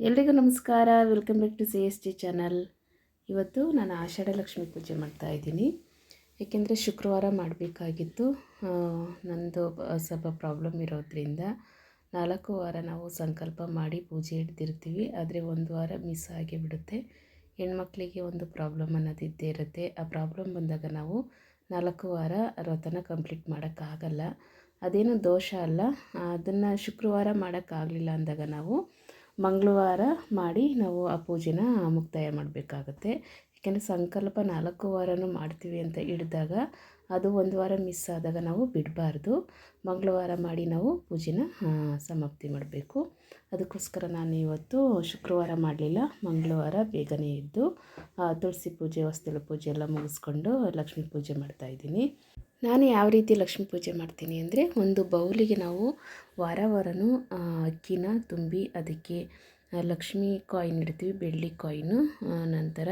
ಎಲ್ರಿಗೂ ನಮಸ್ಕಾರ. Welcome back to C S T channel ಇವತ್ತು ನಾನು ಆಷಾಢ ಲಕ್ಷ್ಮಿ ಪೂಜೆ ಮಾಡ್ತಾ ಇದ್ದೀನಿ. ಏಕೆಂದರೆ ಶುಕ್ರವಾರ ಮಾಡಬೇಕಾಗಿತ್ತು. ನಂದು ಸ್ವಲ್ಪ ಪ್ರಾಬ್ಲಮ್ ಇರೋದ್ರಿಂದ ನಾಲ್ಕು ವಾರ ನಾವು ಸಂಕಲ್ಪ ಮಾಡಿ ಪೂಜೆ ಹಿಡ್ದಿರ್ತೀವಿ. ಆದರೆ ಒಂದು ವಾರ ಮಿಸ್ ಆಗಿ ಬಿಡುತ್ತೆ. ಹೆಣ್ಮಕ್ಳಿಗೆ ಒಂದು ಪ್ರಾಬ್ಲಮ್ ಅನ್ನೋದಿದ್ದೇ ಇರುತ್ತೆ. ಆ ಪ್ರಾಬ್ಲಮ್ ಬಂದಾಗ ನಾವು ನಾಲ್ಕು ವಾರ ವ್ರತನ ಕಂಪ್ಲೀಟ್ ಮಾಡೋಕ್ಕಾಗಲ್ಲ. ಅದೇನು ದೋಷ ಅಲ್ಲ. ಅದನ್ನು ಶುಕ್ರವಾರ ಮಾಡೋಕ್ಕಾಗಲಿಲ್ಲ ಅಂದಾಗ ನಾವು ಮಂಗಳವಾರ ಮಾಡಿ ನಾವು ಆ ಪೂಜೆನ ಮುಕ್ತಾಯ ಮಾಡಬೇಕಾಗತ್ತೆ. ಯಾಕೆಂದರೆ ಸಂಕಲ್ಪ ನಾಲ್ಕು ವಾರನೂ ಮಾಡ್ತೀವಿ ಅಂತ ಹಿಡಿದಾಗ ಅದು ಒಂದು ವಾರ ಮಿಸ್ ಆದಾಗ ನಾವು ಬಿಡಬಾರ್ದು. ಮಂಗಳವಾರ ಮಾಡಿ ನಾವು ಪೂಜೆನ ಸಮಾಪ್ತಿ ಮಾಡಬೇಕು. ಅದಕ್ಕೋಸ್ಕರ ನಾನು ಇವತ್ತು ಶುಕ್ರವಾರ ಮಾಡಲಿಲ್ಲ. ಮಂಗಳವಾರ ಬೇಗನೆ ಇದ್ದು ತುಳಸಿ ಪೂಜೆ ಹೊಸ್ತಿಲು ಪೂಜೆ ಎಲ್ಲ ಮುಗಿಸ್ಕೊಂಡು ಲಕ್ಷ್ಮೀ ಪೂಜೆ ಮಾಡ್ತಾಯಿದ್ದೀನಿ ನಾನು ಯಾವ ರೀತಿ ಲಕ್ಷ್ಮೀ ಪೂಜೆ ಮಾಡ್ತೀನಿ ಅಂದರೆ ಒಂದು ಬೌಲಿಗೆ ನಾವು ವಾರ ವಾರನೂ ಅಕ್ಕಿನ ತುಂಬಿ ಅದಕ್ಕೆ ಲಕ್ಷ್ಮೀ ಕಾಯಿನ್ ಇಡ್ತೀವಿ, ಬೆಳ್ಳಿ ಕಾಯಿನು ನಂತರ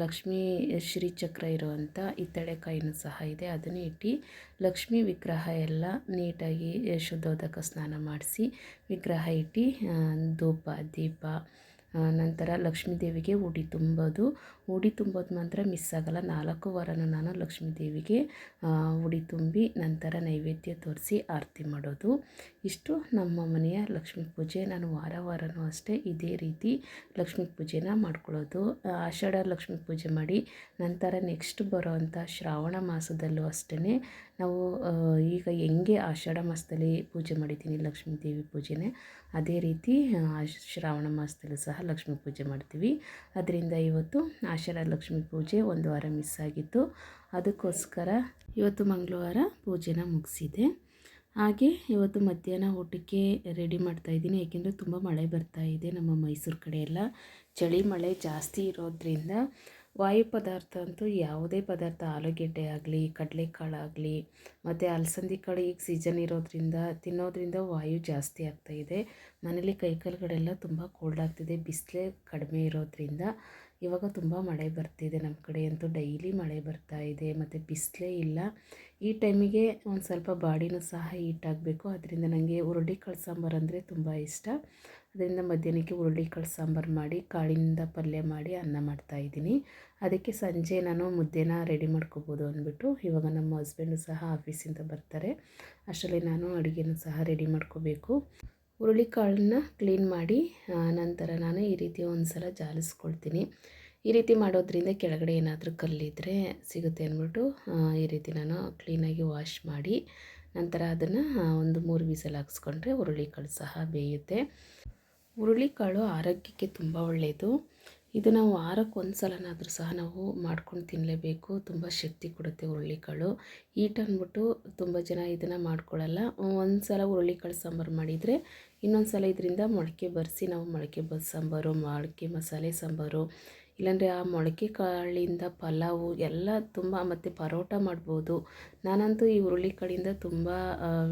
ಲಕ್ಷ್ಮೀ ಶ್ರೀಚಕ್ರ ಇರುವಂಥ ಹಿತ್ತಳೆ ಕಾಯಿನು ಸಹ ಇದೆ. ಅದನ್ನು ಇಟ್ಟು ಲಕ್ಷ್ಮಿ ವಿಗ್ರಹ ಎಲ್ಲ ನೀಟಾಗಿ ಶುದ್ಧೋದಕ ಸ್ನಾನ ಮಾಡಿಸಿ, ವಿಗ್ರಹ ಇಟ್ಟು ಧೂಪ, ದೀಪ ನಂತರ ಲಕ್ಷ್ಮೀ ದೇವಿಗೆ ಉಡಿ ತುಂಬೋದು. ಉಡಿ ತುಂಬೋದು ಮಾತ್ರ ಮಿಸ್ ಆಗಲ್ಲ. ನಾಲ್ಕು ವಾರನೂ ನಾನು ಲಕ್ಷ್ಮೀ ದೇವಿಗೆ ಉಡಿ ತುಂಬಿ ನಂತರ ನೈವೇದ್ಯ ತೋರಿಸಿ ಆರತಿ ಮಾಡೋದು. ಇಷ್ಟು ನಮ್ಮ ಮನೆಯ ಲಕ್ಷ್ಮೀ ಪೂಜೆ. ನಾನು ವಾರ ವಾರವೂ ಅಷ್ಟೇ ಇದೇ ರೀತಿ ಲಕ್ಷ್ಮೀ ಪೂಜೆನ ಮಾಡ್ಕೊಳ್ಳೋದು. ಆಷಾಢ ಲಕ್ಷ್ಮೀ ಪೂಜೆ ಮಾಡಿ ನಂತರ ನೆಕ್ಸ್ಟ್ ಬರೋವಂಥ ಶ್ರಾವಣ ಮಾಸದಲ್ಲೂ ಅಷ್ಟೇ ನಾವು ಈಗ ಹೆಂಗೆ ಆಷಾಢ ಮಾಸದಲ್ಲಿ ಪೂಜೆ ಮಾಡಿದ್ದೀನಿ ಲಕ್ಷ್ಮೀ ದೇವಿ ಪೂಜೆನೇ, ಅದೇ ರೀತಿ ಶ್ರಾವಣ ಮಾಸದಲ್ಲೂ ಸಹ ಲಕ್ಷ್ಮೀ ಪೂಜೆ ಮಾಡ್ತೀವಿ. ಅದರಿಂದ ಇವತ್ತು ಆಷಾಢ ಲಕ್ಷ್ಮೀ ಪೂಜೆ ಒಂದು ವಾರ ಮಿಸ್ ಆಗಿತ್ತು. ಅದಕ್ಕೋಸ್ಕರ ಇವತ್ತು ಮಂಗಳವಾರ ಪೂಜೆನ ಮುಗಿಸಿದೆ. ಹಾಗೆ ಇವತ್ತು ಮಧ್ಯಾಹ್ನ ಊಟಕ್ಕೆ ರೆಡಿ ಮಾಡ್ತಾಯಿದ್ದೀನಿ ಏಕೆಂದರೆ ತುಂಬ ಮಳೆ ಬರ್ತಾ ಇದೆ ನಮ್ಮ ಮೈಸೂರು ಕಡೆ ಎಲ್ಲ ಚಳಿ ಮಳೆ ಜಾಸ್ತಿ ಇರೋದ್ರಿಂದ ವಾಯು ಪದಾರ್ಥ ಅಂತೂ ಯಾವುದೇ ಪದಾರ್ಥ, ಆಲೂಗೆಡ್ಡೆ ಆಗಲಿ, ಕಡಲೆಕಾಳು ಆಗಲಿ, ಮತ್ತು ಅಲಸಂದಿ ಕಾಳು ಈಗ ಸೀಸನ್ ಇರೋದ್ರಿಂದ, ತಿನ್ನೋದ್ರಿಂದ ವಾಯು ಜಾಸ್ತಿ ಆಗ್ತಾ ಇದೆ. ಮನೇಲಿ ಕೈಕಾಲುಗಳೆಲ್ಲ ತುಂಬ ಕೋಲ್ಡ್ ಆಗ್ತಿದೆ, ಬಿಸಿಲೇ ಕಡಿಮೆ ಇರೋದ್ರಿಂದ ಇವಾಗ ತುಂಬ ಮಳೆ ಬರ್ತಿದೆ ನಮ್ಮ ಕಡೆ ಅಂತೂ. ಡೈಲಿ ಮಳೆ ಬರ್ತಾ ಇದೆ, ಮತ್ತು ಬಿಸಿಲೇ ಇಲ್ಲ. ಈ ಟೈಮಿಗೆ ಒಂದು ಸ್ವಲ್ಪ ಬಾಡಿನೂ ಸಹ ಹೀಟ್ ಆಗಬೇಕು ಅದರಿಂದ ನನಗೆ ಹುರುಳಿಕಾಳು ಸಾಂಬಾರು ಅಂದರೆ ತುಂಬ ಇಷ್ಟ. ಅದರಿಂದ ಮಧ್ಯಾಹ್ನಕ್ಕೆ ಹುರುಳಿಕಾಳು ಸಾಂಬಾರು ಮಾಡಿ ಕಾಳಿಂದ ಪಲ್ಯ ಮಾಡಿ ಅನ್ನ ಮಾಡ್ತಾಯಿದ್ದೀನಿ ಅದಕ್ಕೆ ಸಂಜೆ ನಾನು ಮುದ್ದೆನ ರೆಡಿ ಮಾಡ್ಕೋಬೋದು ಅಂದ್ಬಿಟ್ಟು ಇವಾಗ ನಮ್ಮ ಹಸ್ಬೆಂಡು ಸಹ ಆಫೀಸಿಂದ ಬರ್ತಾರೆ. ಅಷ್ಟರಲ್ಲಿ ನಾನು ಅಡುಗೆನೂ ಸಹ ರೆಡಿ ಮಾಡ್ಕೋಬೇಕು. ಹುರುಳಿಕಾಳನ್ನ ಕ್ಲೀನ್ ಮಾಡಿ ನಂತರ ನಾನು ಈ ರೀತಿ ಒಂದು ಸಲ ಜಾಲಿಸ್ಕೊಳ್ತೀನಿ. ಈ ರೀತಿ ಮಾಡೋದ್ರಿಂದ ಕೆಳಗಡೆ ಏನಾದರೂ ಕಲ್ಲಿದ್ದರೆ ಸಿಗುತ್ತೆ ಅಂದ್ಬಿಟ್ಟು ಈ ರೀತಿ ನಾನು ಕ್ಲೀನಾಗಿ ವಾಶ್ ಮಾಡಿ, ನಂತರ ಅದನ್ನು ಒಂದು ಮೂರು ವಿಸಲ್ ಹಾಕ್ಸ್ಕೊಂಡ್ರೆ ಹುರುಳಿಕಾಳು ಸಹ ಬೇಯುತ್ತೆ. ಹುರುಳಿಕಾಳು ಆರೋಗ್ಯಕ್ಕೆ ತುಂಬ ಒಳ್ಳೆಯದು ಇದು ನಾವು ವಾರಕ್ಕೆ ಒಂದು ಸಲನಾದರೂ ಸಹ ನಾವು ಮಾಡ್ಕೊಂಡು ತಿನ್ನಲೇಬೇಕು ತುಂಬ ಶಕ್ತಿ ಕೊಡುತ್ತೆ ಹುರುಳಿಕಾಳು. ಈಟ್ ಅಂದ್ಬಿಟ್ಟು ತುಂಬ ಜನ ಇದನ್ನು ಮಾಡ್ಕೊಳ್ಳಲ್ಲ ಒಂದು ಸಲ ಹುರುಳಿಕಾಳು ಸಾಂಬಾರು ಮಾಡಿದರೆ ಇನ್ನೊಂದು ಸಲ ಇದರಿಂದ ಮೊಳಕೆ ಬರೆಸಿ ನಾವು ಮೊಳಕೆ ಬಸ್ ಸಾಂಬಾರು, ಮೊಳಕೆ ಮಸಾಲೆ ಸಾಂಬಾರು ಇಲ್ಲಾಂದರೆ ಆ ಮೊಳಕೆ ಕಾಳಿಂದ ಪಲಾವು ಎಲ್ಲ ತುಂಬ ಮತ್ತು ಪರೋಟ ಮಾಡ್ಬೋದು. ನಾನಂತೂ ಈ ಹುರುಳಿ ಕಾಳಿಂದ ತುಂಬ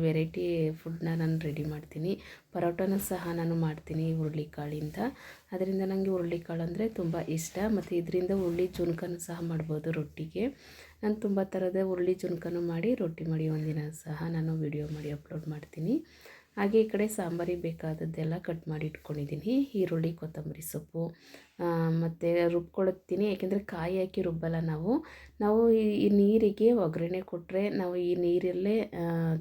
ವೆರೈಟಿ ಫುಡ್ನ ನಾನು ರೆಡಿ ಮಾಡ್ತೀನಿ. ಪರೋಟನೂ ಸಹ ನಾನು ಮಾಡ್ತೀನಿ ಈ ಹುರುಳಿಕಾಳಿಂದ ಅದರಿಂದ ನನಗೆ ಹುರುಳಿ ಕಾಳು ಅಂದರೆ ತುಂಬ ಇಷ್ಟ. ಮತ್ತು ಇದರಿಂದ ಹುರುಳಿ ಜುನ್ಕನೂ ಸಹ ಮಾಡ್ಬೋದು ರೊಟ್ಟಿಗೆ. ನಾನು ತುಂಬ ಥರದ ಹುರುಳಿ ಜುನ್ಕನೂ ಮಾಡಿ ರೊಟ್ಟಿ ಮಾಡಿ ಒಂದಿನ ಸಹ ನಾನು ವಿಡಿಯೋ ಮಾಡಿ ಅಪ್ಲೋಡ್ ಮಾಡ್ತೀನಿ. ಹಾಗೆ ಈ ಕಡೆ ಸಾಂಬಾರಿಗೆ ಬೇಕಾದದ್ದೆಲ್ಲ ಕಟ್ ಮಾಡಿ ಇಟ್ಕೊಂಡಿದ್ದೀನಿ. ಈರುಳ್ಳಿ, ಕೊತ್ತಂಬರಿ ಸೊಪ್ಪು ಮತ್ತು ರುಬ್ಕೊಳ್ತೀನಿ. ಯಾಕೆಂದರೆ ಕಾಯಿ ಹಾಕಿ ರುಬ್ಬಲ್ಲ ನಾವು. ನಾವು ಈ ನೀರಿಗೆ ಒಗ್ಗರಣೆ ಕೊಟ್ಟರೆ ನಾವು ಈ ನೀರಲ್ಲೇ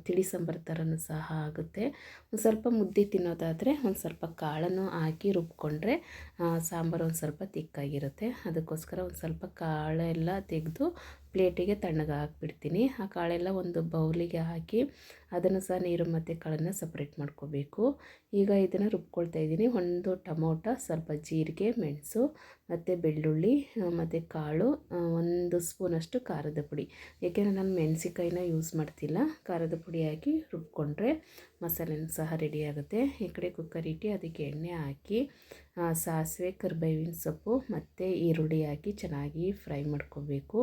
ತಿಳಿ ಸಾಂಬಾರು ಥರನೂ ಸಹ ಆಗುತ್ತೆ. ಒಂದು ಸ್ವಲ್ಪ ಮುದ್ದೆ ತಿನ್ನೋದಾದರೆ ಒಂದು ಸ್ವಲ್ಪ ಕಾಳನ್ನು ಹಾಕಿ ರುಬ್ಕೊಂಡ್ರೆ ಸಾಂಬಾರು ಒಂದು ಸ್ವಲ್ಪ ತಿಕ್ಕಾಗಿರುತ್ತೆ. ಅದಕ್ಕೋಸ್ಕರ ಒಂದು ಸ್ವಲ್ಪ ಕಾಳೆಲ್ಲ ತೆಗೆದು ಪ್ಲೇಟಿಗೆ ತಣ್ಣಗೆ ಹಾಕ್ಬಿಡ್ತೀನಿ. ಆ ಕಾಳೆಲ್ಲ ಒಂದು ಬೌಲಿಗೆ ಹಾಕಿ ಅದನ್ನು ಸಹ ನೀರು ಮತ್ತು ಕಾಳನ್ನು ಸಪ್ರೇಟ್ ಮಾಡ್ಕೋಬೇಕು. ಈಗ ಇದನ್ನು ರುಬ್ಕೊಳ್ತಾ ಇದ್ದೀನಿ. ಒಂದು ಟೊಮೊಟೊ, ಸ್ವಲ್ಪ ಜೀರಿಗೆ, ಮೆಣಸು, ಮತ್ತು ಬೆಳ್ಳುಳ್ಳಿ ಮತ್ತು ಕಾಳು ಒಂದು ಸ್ಪೂನಷ್ಟು ಖಾರದ ಪುಡಿ. ಏಕೆಂದರೆ ನಾನು ಮೆಣಸಿಕಾಯಿನ ಯೂಸ್ ಮಾಡ್ತಿಲ್ಲ. ಖಾರದ ಪುಡಿ ಹಾಕಿ ರುಬ್ಕೊಂಡ್ರೆ ಮಸಾಲೆನೂ ಸಹ ರೆಡಿ ಆಗುತ್ತೆ. ಈ ಕಡೆ ಕುಕ್ಕರ್ ಇಟ್ಟು ಅದಕ್ಕೆ ಎಣ್ಣೆ ಹಾಕಿ ಸಾಸಿವೆ, ಕರಿಬೇವಿನ ಸೊಪ್ಪು, ಮತ್ತು ಈರುಳ್ಳಿ ಹಾಕಿ ಚೆನ್ನಾಗಿ ಫ್ರೈ ಮಾಡ್ಕೋಬೇಕು.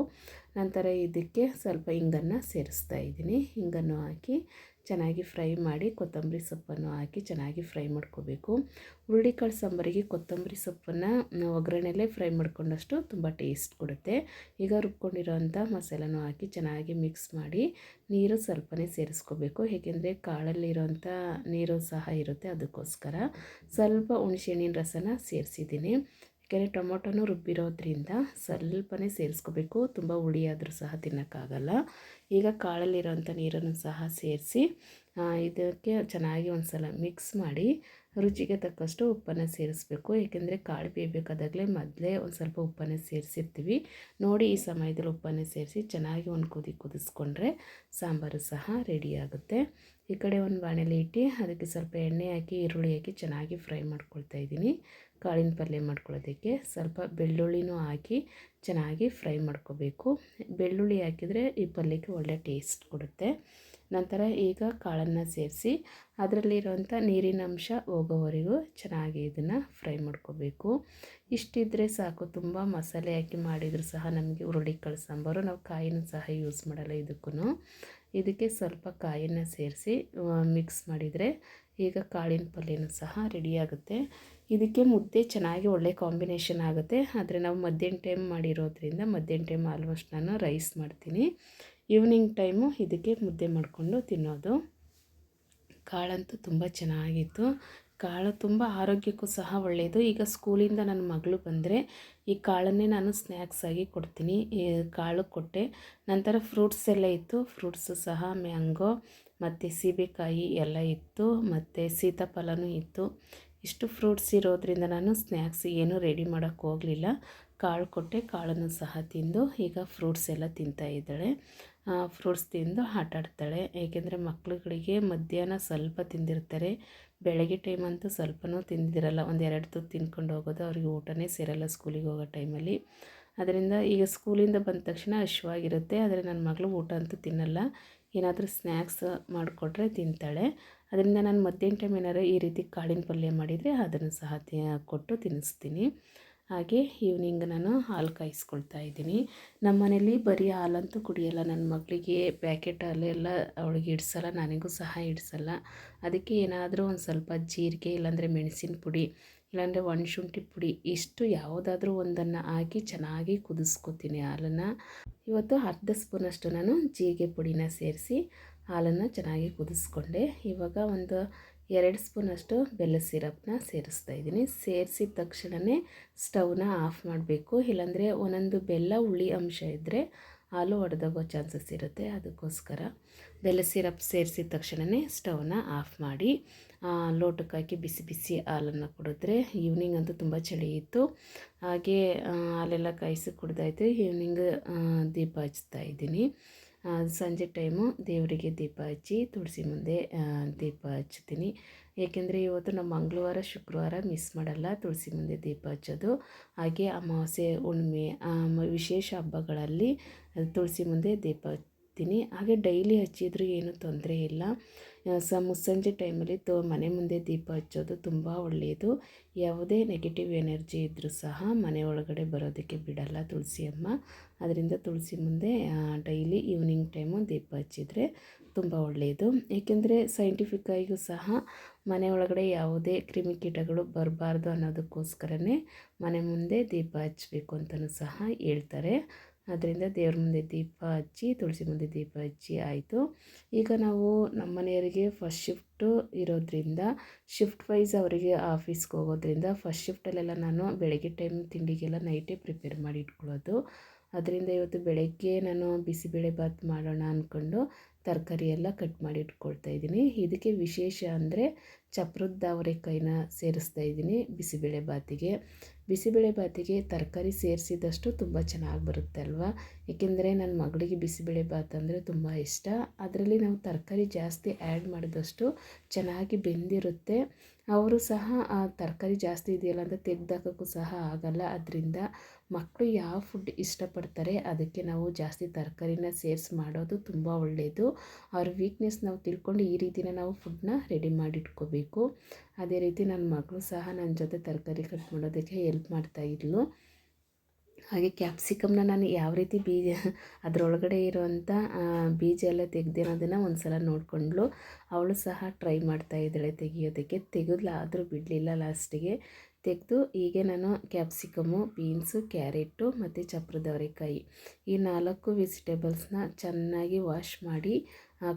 ನಂತರ ಇದಕ್ಕೆ ಸ್ವಲ್ಪ ಹಿಂಗನ್ನು ಸೇರಿಸ್ತಾ ಇದ್ದೀನಿ. ಹಿಂಗನ್ನು ಹಾಕಿ ಚೆನ್ನಾಗಿ ಫ್ರೈ ಮಾಡಿ ಕೊತ್ತಂಬರಿ ಸೊಪ್ಪನ್ನು ಹಾಕಿ ಚೆನ್ನಾಗಿ ಫ್ರೈ ಮಾಡ್ಕೋಬೇಕು. ಹುರುಳಿಕಾಳು ಸಾಂಬಾರಿಗೆ ಕೊತ್ತಂಬರಿ ಸೊಪ್ಪನ್ನು ಒಗ್ಗರಣೆಯಲ್ಲೇ ಫ್ರೈ ಮಾಡ್ಕೊಂಡಷ್ಟು ತುಂಬ ಟೇಸ್ಟ್ ಕೊಡುತ್ತೆ. ಈಗ ರುಬ್ಕೊಂಡಿರೋವಂಥ ಮಸಾಲೆನೂ ಹಾಕಿ ಚೆನ್ನಾಗಿ ಮಿಕ್ಸ್ ಮಾಡಿ ನೀರು ಸ್ವಲ್ಪನೇ ಸೇರಿಸ್ಕೋಬೇಕು. ಏಕೆಂದರೆ ಕಾಳಲ್ಲಿರೋಂಥ ನೀರು ಸಹ ಇರುತ್ತೆ ಅದಕ್ಕೋಸ್ಕರ. ಸ್ವಲ್ಪ ಹುಣಸೆಹಣ್ಣಿನ ರಸನ ಸೇರಿಸಿದ್ದೀನಿ. ಯಾಕೆಂದರೆ ಟೊಮೊಟೊನೂ ರುಬ್ಬಿರೋದ್ರಿಂದ ಸ್ವಲ್ಪನೇ ಸೇರಿಸ್ಕೋಬೇಕು. ತುಂಬ ಹುಳಿಯಾದರೂ ಸಹ ತಿನ್ನೋಕ್ಕಾಗಲ್ಲ. ಈಗ ಕಾಳಲ್ಲಿರೋಂಥ ನೀರನ್ನು ಸಹ ಸೇರಿಸಿ ಇದಕ್ಕೆ ಚೆನ್ನಾಗಿ ಒಂದು ಸಲ ಮಿಕ್ಸ್ ಮಾಡಿ ರುಚಿಗೆ ತಕ್ಕಷ್ಟು ಉಪ್ಪನ್ನು ಸೇರಿಸ್ಬೇಕು. ಏಕೆಂದರೆ ಕಾಳು ಬೇಯಬೇಕಾದಾಗಲೇ ಮೊದಲೇ ಒಂದು ಸ್ವಲ್ಪ ಉಪ್ಪನ್ನು ಸೇರಿಸಿರ್ತೀವಿ. ನೋಡಿ ಈ ಸಮಯದಲ್ಲಿ ಉಪ್ಪನ್ನು ಸೇರಿಸಿ ಚೆನ್ನಾಗಿ ಒಂದು ಕುದಿ ಕುದಿಸ್ಕೊಂಡ್ರೆ ಸಾಂಬಾರು ಸಹ ರೆಡಿಯಾಗುತ್ತೆ ಈ ಕಡೆ ಒಂದು ಬಾಣಲೆ ಇಟ್ಟು ಅದಕ್ಕೆ ಸ್ವಲ್ಪ ಎಣ್ಣೆ ಹಾಕಿ, ಈರುಳ್ಳಿ ಹಾಕಿ ಚೆನ್ನಾಗಿ ಫ್ರೈ ಮಾಡ್ಕೊಳ್ತಾ ಇದ್ದೀನಿ. ಕಾಳಿನ ಪಲ್ಯ ಮಾಡ್ಕೊಳ್ಳೋದಕ್ಕೆ ಸ್ವಲ್ಪ ಬೆಳ್ಳುಳ್ಳಿನೂ ಹಾಕಿ ಚೆನ್ನಾಗಿ ಫ್ರೈ ಮಾಡ್ಕೋಬೇಕು. ಬೆಳ್ಳುಳ್ಳಿ ಹಾಕಿದರೆ ಈ ಪಲ್ಯಕ್ಕೆ ಒಳ್ಳೆ ಟೇಸ್ಟ್ ಕೊಡುತ್ತೆ. ನಂತರ ಈಗ ಕಾಳನ್ನು ಸೇರಿಸಿ ಅದರಲ್ಲಿರುವಂಥ ನೀರಿನ ಅಂಶ ಹೋಗೋವರೆಗೂ ಚೆನ್ನಾಗಿ ಇದನ್ನು ಫ್ರೈ ಮಾಡ್ಕೋಬೇಕು. ಇಷ್ಟಿದ್ರೆ ಸಾಕು, ತುಂಬ ಮಸಾಲೆ ಹಾಕಿ ಮಾಡಿದರೂ ಸಹ ನಮಗೆ ಹುರುಳಿಕಾಳು ಸಾಂಬಾರು ನಾವು ಕಾಯಿನೂ ಸಹ ಯೂಸ್ ಮಾಡಲ್ಲ ಇದಕ್ಕೂ ಇದಕ್ಕೆ ಸ್ವಲ್ಪ ಕಾಯಿನ ಸೇರಿಸಿ ಮಿಕ್ಸ್ ಮಾಡಿದರೆ ಈಗ ಕಾಳಿನ ಪಲ್ಯನೂ ಸಹ ರೆಡಿಯಾಗುತ್ತೆ ಇದಕ್ಕೆ ಮುದ್ದೆ ಚೆನ್ನಾಗಿ ಒಳ್ಳೆ ಕಾಂಬಿನೇಷನ್ ಆಗುತ್ತೆ. ಆದರೆ ನಾವು ಮಧ್ಯಾಹ್ನ ಟೈಮ್ ಮಾಡಿರೋದ್ರಿಂದ ಮಧ್ಯಾಹ್ನ ಟೈಮ್ ಆಲ್ಮೋಸ್ಟ್ ನಾನು ರೈಸ್ ಮಾಡ್ತೀನಿ. ಈವ್ನಿಂಗ್ ಟೈಮು ಇದಕ್ಕೆ ಮುದ್ದೆ ಮಾಡಿಕೊಂಡು ತಿನ್ನೋದು. ಕಾಳಂತೂ ತುಂಬ ಚೆನ್ನಾಗಿತ್ತು. ಕಾಳು ತುಂಬ ಆರೋಗ್ಯಕ್ಕೂ ಸಹ ಒಳ್ಳೆಯದು ಈಗ ಸ್ಕೂಲಿಂದ ನನ್ನ ಮಗಳು ಬಂದರೆ ಈ ಕಾಳನ್ನೇ ನಾನು ಸ್ನ್ಯಾಕ್ಸ್ ಆಗಿ ಕೊಡ್ತೀನಿ. ಕಾಳು ಕೊಟ್ಟೆ. ನಂತರ ಫ್ರೂಟ್ಸ್ ಎಲ್ಲ ಇತ್ತು. ಫ್ರೂಟ್ಸು ಸಹ ಮ್ಯಾಂಗೋ ಮತ್ತು ಸೀಬೆಕಾಯಿ ಎಲ್ಲ ಇತ್ತು. ಮತ್ತು ಸೀತಾಫಲನೂ ಇತ್ತು. ಇಷ್ಟು ಫ್ರೂಟ್ಸ್ ಇರೋದ್ರಿಂದ ನಾನು ಸ್ನ್ಯಾಕ್ಸ್ ಏನೂ ರೆಡಿ ಮಾಡೋಕ್ಕೆ ಹೋಗಲಿಲ್ಲ. ಕಾಳು ಕೊಟ್ಟೆ. ಕಾಳನ್ನು ಸಹ ತಿಂದು ಈಗ ಫ್ರೂಟ್ಸ್ ಎಲ್ಲ ತಿಂತಾ ಇದ್ದಾಳೆ. ಫ್ರೂಟ್ಸ್ ತಿಂದು ಆಟಾಡ್ತಾಳೆ. ಏಕೆಂದರೆ ಮಕ್ಕಳುಗಳಿಗೆ ಮಧ್ಯಾಹ್ನ ಸ್ವಲ್ಪ ತಿಂದಿರ್ತಾರೆ. ಬೆಳಗ್ಗೆ ಟೈಮ್ ಅಂತೂ ಸ್ವಲ್ಪನೂ ತಿಂದಿರಲ್ಲ. ಒಂದು ಎರಡು ತುತ್ತು ತಿನ್ಕೊಂಡು ಹೋಗೋದು ಅವ್ರಿಗೆ ಊಟನೇ ಸೇರಲ್ಲ ಸ್ಕೂಲಿಗೆ ಹೋಗೋ ಟೈಮಲ್ಲಿ ಅದರಿಂದ ಈಗ ಸ್ಕೂಲಿಂದ ಬಂದ ತಕ್ಷಣ ಹಶ್ವಾಗಿರುತ್ತೆ. ಆದರೆ ನನ್ನ ಮಗಳು ಊಟ ಅಂತೂ ತಿನ್ನಲ್ಲ. ಏನಾದರೂ ಸ್ನ್ಯಾಕ್ಸ್ ಮಾಡಿಕೊಟ್ರೆ ತಿಂತಾಳೆ. ಅದರಿಂದ ನಾನು ಮಧ್ಯಾಹ್ನ ಟೈಮ್ ಏನಾದ್ರು ಈ ರೀತಿ ಕಾಳಿನ ಪಲ್ಯ ಮಾಡಿದರೆ ಅದನ್ನು ಸಹ ಕೊಟ್ಟು ತಿನ್ನಿಸ್ತೀನಿ. ಹಾಗೆ ಈವ್ನಿಂಗ್ ನಾನು ಹಾಲು ಕಾಯಿಸ್ಕೊಳ್ತಾ ಇದ್ದೀನಿ. ನಮ್ಮ ಮನೇಲಿ ಬರೀ ಹಾಲಂತೂ ಕುಡಿಯಲ್ಲ ನನ್ನ ಮಗಳಿಗೆ ಪ್ಯಾಕೆಟ್ ಹಾಲೆಲ್ಲ ಅವಳಿಗೆ ಇಡ್ಸಲ್ಲ, ನನಗೂ ಸಹ ಇಡಿಸಲ್ಲ. ಅದಕ್ಕೆ ಏನಾದರೂ ಒಂದು ಸ್ವಲ್ಪ ಜೀರಿಗೆ ಇಲ್ಲಾಂದರೆ ಮೆಣಸಿನ ಪುಡಿ, ಇಲ್ಲಾಂದರೆ ಒಣಶುಂಠಿ ಪುಡಿ, ಇಷ್ಟು ಯಾವುದಾದ್ರೂ ಒಂದನ್ನು ಹಾಕಿ ಚೆನ್ನಾಗಿ ಕುದಿಸ್ಕೊತೀನಿ ಹಾಲನ್ನು. ಇವತ್ತು ಅರ್ಧ ಸ್ಪೂನಷ್ಟು ನಾನು ಜೀರಿಗೆ ಪುಡಿನ ಸೇರಿಸಿ ಹಾಲನ್ನು ಚೆನ್ನಾಗಿ ಕುದಿಸ್ಕೊಂಡೆ. ಇವಾಗ ಒಂದು ಎರಡು ಸ್ಪೂನಷ್ಟು ಬೆಲ್ಲ ಸಿರಪ್ನ ಸೇರಿಸ್ತಾ ಇದ್ದೀನಿ. ಸೇರಿಸಿದ ತಕ್ಷಣವೇ ಸ್ಟವ್ನ ಆಫ್ ಮಾಡಬೇಕು. ಇಲ್ಲಾಂದರೆ ಒಂದೊಂದು ಬೆಲ್ಲ ಹುಳಿ ಅಂಶ ಇದ್ದರೆ ಹಾಲು ಒಡೆದೋಗೋ ಚಾನ್ಸಸ್ ಇರುತ್ತೆ. ಅದಕ್ಕೋಸ್ಕರ ಬೆಲ್ಲ ಸಿರಪ್ ಸೇರಿಸಿದ ತಕ್ಷಣವೇ ಸ್ಟವ್ನ ಆಫ್ ಮಾಡಿ ಲೋಟಕ್ಕೆ ಹಾಕಿ ಬಿಸಿ ಬಿಸಿ ಹಾಲನ್ನು ಕುಡಿದ್ರೆ ಈವ್ನಿಂಗ್ ಅಂತೂ ತುಂಬ ಚಳಿ ಇತ್ತು. ಹಾಗೆ ಹಾಲೆಲ್ಲ ಕಾಯಿಸಿ ಕುಡ್ದಾಯ್ತು. ಈವ್ನಿಂಗ್ ದೀಪ ಹಚ್ತಾ ಇದ್ದೀನಿ. ಸಂಜೆ ಟೈಮು ದೇವರಿಗೆ ದೀಪ ಹಚ್ಚಿ ತುಳಸಿ ಮುಂದೆ ದೀಪ ಹಚ್ತೀನಿ ಏಕೆಂದರೆ ಇವತ್ತು ನಮ್ಮ ಮಂಗಳವಾರ, ಶುಕ್ರವಾರ ಮಿಸ್ ಮಾಡಲ್ಲ ತುಳಸಿ ಮುಂದೆ ದೀಪ ಹಚ್ಚೋದು. ಹಾಗೆ ಅಮಾವಾಸ್ಯೆ ಹುಣ್ಣಿಮೆ ವಿಶೇಷ ಹಬ್ಬಗಳಲ್ಲಿ ತುಳಸಿ ಮುಂದೆ ದೀಪ ಹಚ್ತೀನಿ ಹಾಗೆ ಡೈಲಿ ಹಚ್ಚಿದರೂ ಏನೂ ತೊಂದರೆ ಇಲ್ಲ. ಸ ಮುಸ್ಸಂಜೆ ಟೈಮಲ್ಲಿ ತೋ, ಮನೆ ಮುಂದೆ ದೀಪ ಹಚ್ಚೋದು ತುಂಬ ಒಳ್ಳೆಯದು. ಯಾವುದೇ ನೆಗೆಟಿವ್ ಎನರ್ಜಿ ಇದ್ದರೂ ಸಹ ಮನೆ ಒಳಗಡೆ ಬರೋದಕ್ಕೆ ಬಿಡಲ್ಲ ತುಳಸಿ ಅಮ್ಮ. ಅದರಿಂದ ತುಳಸಿ ಮುಂದೆ ಡೈಲಿ ಈವ್ನಿಂಗ್ ಟೈಮು ದೀಪ ಹಚ್ಚಿದರೆ ತುಂಬ ಒಳ್ಳೆಯದು. ಏಕೆಂದರೆ ಸೈಂಟಿಫಿಕ್ಕಾಗಿಯೂ ಸಹ ಮನೆ ಒಳಗಡೆ ಯಾವುದೇ ಕ್ರಿಮಿಕೀಟಗಳು ಬರಬಾರ್ದು ಅನ್ನೋದಕ್ಕೋಸ್ಕರನೇ ಮನೆ ಮುಂದೆ ದೀಪ ಹಚ್ಚಬೇಕು ಅಂತಲೂ ಸಹ ಹೇಳ್ತಾರೆ. ಅದರಿಂದ ದೇವ್ರ ಮುಂದೆ ದೀಪ ಹಚ್ಚಿ, ತುಳಸಿ ಮುಂದೆ ದೀಪ ಹಚ್ಚಿ ಆಯಿತು. ಈಗ ನಾವು ನಮ್ಮ ಮನೆಯವರಿಗೆ ಫಸ್ಟ್ ಶಿಫ್ಟು ಇರೋದ್ರಿಂದ ಶಿಫ್ಟ್ ವೈಸ್ ಅವರಿಗೆ ಆಫೀಸ್ಗೆ ಹೋಗೋದ್ರಿಂದ ಫಸ್ಟ್ ಶಿಫ್ಟಲ್ಲೆಲ್ಲ ನಾನು ಬೆಳಗ್ಗೆ ಟೈಮ್ ತಿಂಡಿಗೆಲ್ಲ ನೈಟೇ ಪ್ರಿಪೇರ್ ಮಾಡಿ ಇಟ್ಕೊಳ್ಳೋದು. ಅದರಿಂದ ಇವತ್ತು ಬೆಳಗ್ಗೆ ನಾನು ಬಿಸಿಬೇಳೆ ಬಾತ್ ಮಾಡೋಣ ಅಂದ್ಕೊಂಡು ತರಕಾರಿ ಎಲ್ಲ ಕಟ್ ಮಾಡಿ ಇಟ್ಕೊಳ್ತಾ ಇದ್ದೀನಿ. ಇದಕ್ಕೆ ವಿಶೇಷ ಅಂದರೆ ಚಪ್ರದ ಅವರೆಕಾಯಿನ ಸೇರಿಸ್ತಾ ಇದ್ದೀನಿ ಬಿಸಿಬೇಳೆ ಬಾತಿಗೆ ಬಿಸಿಬೇಳೆ ಬಾತಿಗೆ ತರಕಾರಿ ಸೇರಿಸಿದಷ್ಟು ತುಂಬ ಚೆನ್ನಾಗಿ ಬರುತ್ತೆ ಅಲ್ವಾ? ಏಕೆಂದರೆ ನನ್ನ ಮಗಳಿಗೆ ಬಿಸಿಬೇಳೆ ಬಾತ್ ಅಂದರೆ ತುಂಬ ಇಷ್ಟ. ಅದರಲ್ಲಿ ನಾವು ತರಕಾರಿ ಜಾಸ್ತಿ ಆ್ಯಡ್ ಮಾಡಿದಷ್ಟು ಚೆನ್ನಾಗಿ ಬೆಂದಿರುತ್ತೆ. ಅವರು ಸಹ ಆ ತರಕಾರಿ ಜಾಸ್ತಿ ಇದೆಯಲ್ಲ ಅಂತ ತೆಗ್ದಾಕೋಕ್ಕೂ ಸಹ ಆಗಲ್ಲ. ಅದರಿಂದ ಮಕ್ಕಳು ಯಾವ ಫುಡ್ ಇಷ್ಟಪಡ್ತಾರೆ ಅದಕ್ಕೆ ನಾವು ಜಾಸ್ತಿ ತರಕಾರಿನ ಸೇರಿಸಿ ಮಾಡೋದು ತುಂಬ ಒಳ್ಳೆಯದು ಅವ್ರ ವೀಕ್ನೆಸ್ ನಾವು ತಿಳ್ಕೊಂಡು ಈ ರೀತಿನ ನಾವು ಫುಡ್ನ ರೆಡಿ ಮಾಡಿಟ್ಕೋಬೇಕು. ಅದೇ ರೀತಿ ನನ್ನ ಮಗಳು ಸಹ ನನ್ನ ಜೊತೆ ತರಕಾರಿ ಕಟ್ ಮಾಡೋದಕ್ಕೆ ಹೆಲ್ಪ್ ಮಾಡ್ತಾಯಿದ್ಲು ಹಾಗೆ ಕ್ಯಾಪ್ಸಿಕಮ್ನ ನಾನು ಯಾವ ರೀತಿ ಬೀಜ ಅದರೊಳಗಡೆ ಇರುವಂಥ ಬೀಜ ಎಲ್ಲ ತೆಗ್ದಿರೋದನ್ನು ಒಂದು ಸಲ ನೋಡಿಕೊಂಡ್ಳು ಅವಳು ಸಹ ಟ್ರೈ ಮಾಡ್ತಾ ಇದ್ದಾಳೆ ತೆಗಿಯೋದಕ್ಕೆ. ತೆಗೆದ್ಲ ಆದರೂ ಬಿಡಲಿಲ್ಲ ಲಾಸ್ಟಿಗೆ ತೆಗೆದು ಹೀಗೆ ನಾನು ಕ್ಯಾಪ್ಸಿಕಮು ಬೀನ್ಸು ಕ್ಯಾರೆಟು ಮತ್ತು ಚಪ್ರದ ಅವರೆಕಾಯಿ ಈ ನಾಲ್ಕು ವೆಜಿಟೇಬಲ್ಸ್ನ ಚೆನ್ನಾಗಿ ವಾಶ್ ಮಾಡಿ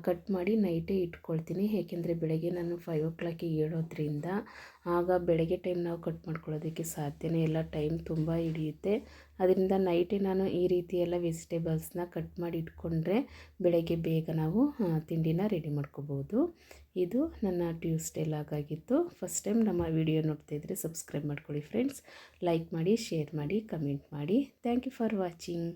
ಕಟ್ ಮಾಡಿ ನೈಟೇ ಇಟ್ಕೊಳ್ತೀನಿ. ಏಕೆಂದರೆ ಬೆಳಗ್ಗೆ ನಾನು ಫೈವ್ ಓ ಕ್ಲಾಕಿಗೆ ಏಳೋದ್ರಿಂದ ಆಗ ಬೆಳಗ್ಗೆ ಟೈಮ್ ನಾವು ಕಟ್ ಮಾಡ್ಕೊಳ್ಳೋದಕ್ಕೆ ಸಾಧ್ಯನೇ ಇಲ್ಲ. ಟೈಮ್ ತುಂಬ ಹಿಡಿಯುತ್ತೆ. ಅದರಿಂದ ನೈಟೇ ನಾನು ಈ ರೀತಿ ಎಲ್ಲ ವೆಜಿಟೇಬಲ್ಸ್ನ ಕಟ್ ಮಾಡಿ ಇಟ್ಕೊಂಡ್ರೆ ಬೆಳಗ್ಗೆ ಬೇಗ ನಾವು ತಿಂಡಿನ ರೆಡಿ ಮಾಡ್ಕೋಬೋದು. ಇದು ನನ್ನ ಟ್ಯೂಸ್ಡೇ ಲಾಗ್ ಆಗಿತ್ತು. ಫಸ್ಟ್ ಟೈಮ್ ನಮ್ಮ ವಿಡಿಯೋ ನೋಡ್ತಾಯಿದ್ರೆ ಸಬ್ಸ್ಕ್ರೈಬ್ ಮಾಡ್ಕೊಳ್ಳಿ ಫ್ರೆಂಡ್ಸ್ ಲೈಕ್ ಮಾಡಿ ಶೇರ್ ಮಾಡಿ ಕಮೆಂಟ್ ಮಾಡಿ. Thank you for watching